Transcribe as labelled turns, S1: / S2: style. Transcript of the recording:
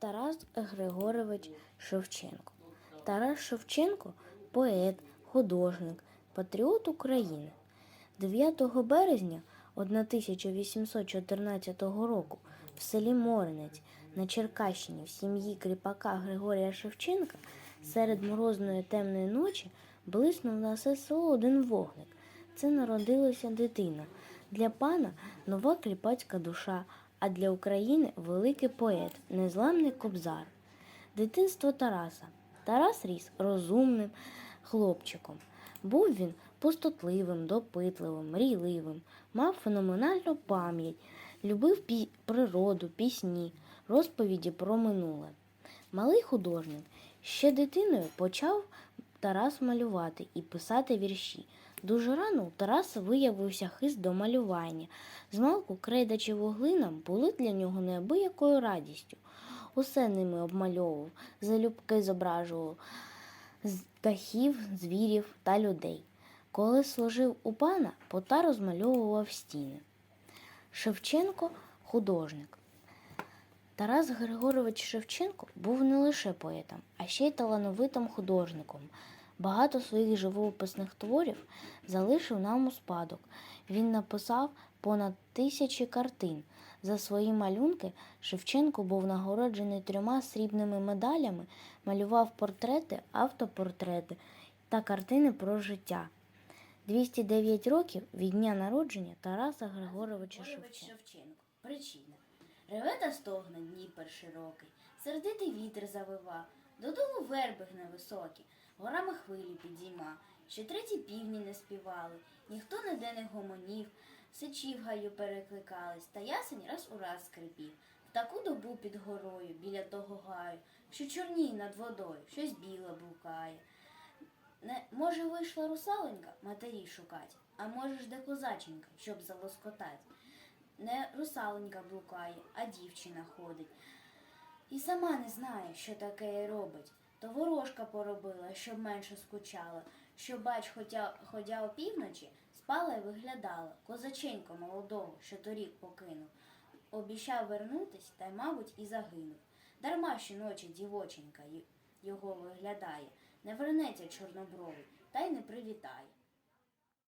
S1: Тарас Григорович Шевченко. Тарас Шевченко поет, художник, патріот України. 9 березня 1814 року в селі Моринець на Черкащині в сім'ї кріпака Григорія Шевченка серед морозної темної ночі блиснув на все село один вогник. Це народилася дитина. Для пана нова кріпацька душа, а для України великий поет, незламний кобзар. Дитинство Тараса. Тарас ріс розумним хлопчиком. Був він пустотливим, допитливим, мрійливим, мав феноменальну пам'ять, любив пі- природу, пісні, розповіді про минуле. Малий художник ще дитиною почав Тарас малювати і писати вірші. Дуже рано у Тараса виявився хист до малювання. Змалку крейда чи вуглина були для нього неабиякою радістю. Усе ними обмальовував, залюбки зображував з птахів, звірів та людей. Коли служив у пана, пота розмальовував стіни. Шевченко художник. Тарас Григорович Шевченко був не лише поетом, а ще й талановитим художником. Багато своїх живописних творів залишив нам у спадок. Він написав понад тисячі картин. За свої малюнки Шевченко був нагороджений трьома срібними медалями, малював портрети, автопортрети та картини про життя. 209 років від дня народження Тараса Григоровича Шевченка.
S2: Шевченко. Причина. Реве та стогне Дніпер широкий, сердитий вітер завива, додолу верби невисокі, горами хвилі підійма. Ще треті півні не співали, ніхто ніде не гомонів, сичі в гаю перекликались, та ясень раз у раз скрипів. В таку добу під горою, біля того гаю, що чорніє над водою, щось біле блукає. Не, може, вийшла русаленька матері шукать, а може ж де козаченька, щоб залоскотать. Не русаленька блукає, а дівчина ходить. І сама не знає, що таке робить. То ворожка поробила, щоб менше скучала, що бач, хотя, ходя опівночі, спала й виглядала, козаченько молодого, що торік покинув. Обіщав вернутись, та й, мабуть, і загинув. Дарма щоночі дівоченька його виглядає, не вернеться чорнобровий, та й не привітає.